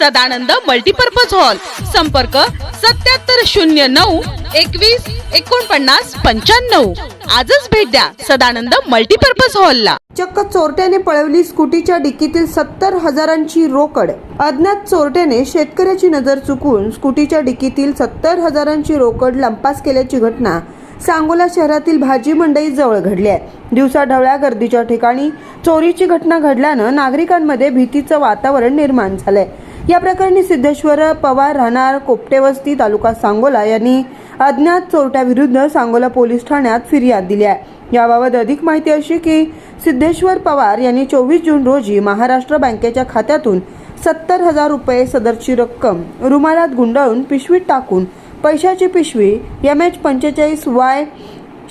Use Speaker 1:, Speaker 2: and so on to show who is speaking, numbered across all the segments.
Speaker 1: Sadanand multipurpose hall संपर्क सत्याहत्तर शून्य नऊ एकवीस एकोणपन्नास पंच्याण्णव. आजच भेट द्या सदानंद मल्टीपर्पज हॉलला
Speaker 2: चक्क चोरट्याने पळवली स्कूटीच्या डिक्कीतील सत्तर हजारांची रोकड. अज्ञात चोरट्याने शेतकऱ्याची नजर चुकून स्कूटीच्या डिक्कीतील सत्तर हजारांची रोकड लंपास केल्याची घटना सांगोला शहरातील भाजी मंडई जवळ घडली आहे. दिवसाढवळ्या गर्दीच्या ठिकाणी चोरीची घटना घडल्यानं नागरिकांमध्ये भीतीचं वातावरण निर्माण झालंय. या प्रकरणी सिद्धेश्वर पवार राहणार कोपटेवस्ती तालुका सांगोला. यांनी अज्ञात चोरट्याविरुद्ध सांगोला पोलीस ठाण्यात फिर्याद दिली आहे. याबाबत अधिक माहिती अशी की सिद्धेश्वर पवार यांनी चोवीस जून रोजी महाराष्ट्र बँकेच्या खात्यातून सत्तर हजार रुपये सदरची रक्कम रुमालात गुंडाळून पिशवीत टाकून पैशाची पिशवी एम एच पंचेचाळीस वाय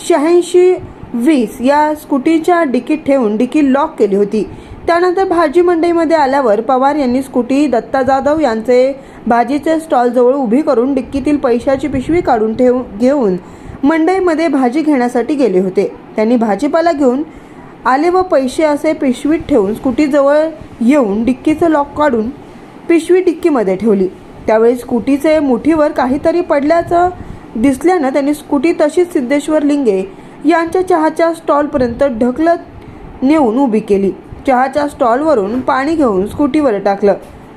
Speaker 2: शहाऐंशी वीस या स्कूटीच्या डिकीत ठेवून डिकी लॉक केली होती. त्यानंतर भाजी मंडईमध्ये आल्यावर पवार यांनी स्कूटी दत्ता जाधव यांचे भाजीचे स्टॉलजवळ उभी करून डिक्कीतील पैशाची पिशवी काढून ठेव घेऊन मंडईमध्ये भाजी घेण्यासाठी गेले होते. त्यांनी भाजीपाला घेऊन आले व पैसे असे पिशवीत ठेवून स्कूटीजवळ येऊन डिक्कीचं लॉक काढून पिशवी डिक्कीमध्ये ठेवली. त्यावेळी स्कूटीचे मुठीवर काहीतरी पडल्याचं दिसल्यानं त्यांनी स्कूटी तशीच सिद्धेश्वर लिंगे यांच्या चहाच्या स्टॉलपर्यंत ढकलत नेऊन उभी केली. चहाच्या स्टॉलवरून पाणी घेऊन स्कूटीवर टाकलं.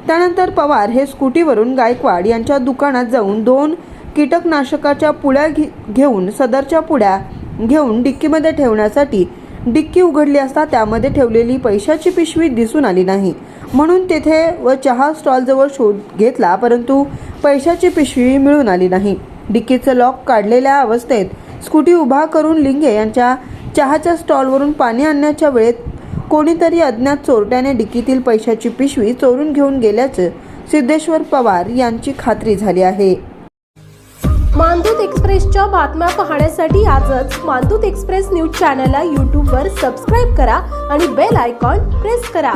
Speaker 2: त्यानंतर पवार हे स्कूटीवरून गायकवाड यांच्या दुकानात जाऊन दोन कीटकनाशकाच्या पुड्या घे घेऊन सदरच्या पुड्या घेऊन डिक्कीमध्ये ठेवण्यासाठी डिक्की उघडली असता त्यामध्ये ठेवलेली पैशाची पिशवी दिसून आली नाही. म्हणून तेथे व चहा स्टॉलजवळ शोध घेतला परंतु पैशाची पिशवी मिळून आली नाही. डिक्कीचं लॉक काढलेल्या अवस्थेत स्कूटी उभा करून लिंगे यांच्या चहाच्या स्टॉलवरून पाणी आणण्याच्या वेळेत कोणीतरी अज्ञात चोरट्याने डिकीतील पैशाची पिशवी चोरून घेऊन गेल्याचं सिद्धेश्वर पवार यांची खात्री झाली आहे.
Speaker 3: मानदूत एक्सप्रेसच्या बातम्या पाहण्यासाठी आजच मानदूत एक्सप्रेस न्यूज चॅनलला यूट्यूबवर सबस्क्राईब करा आणि बेल आयकॉन प्रेस करा.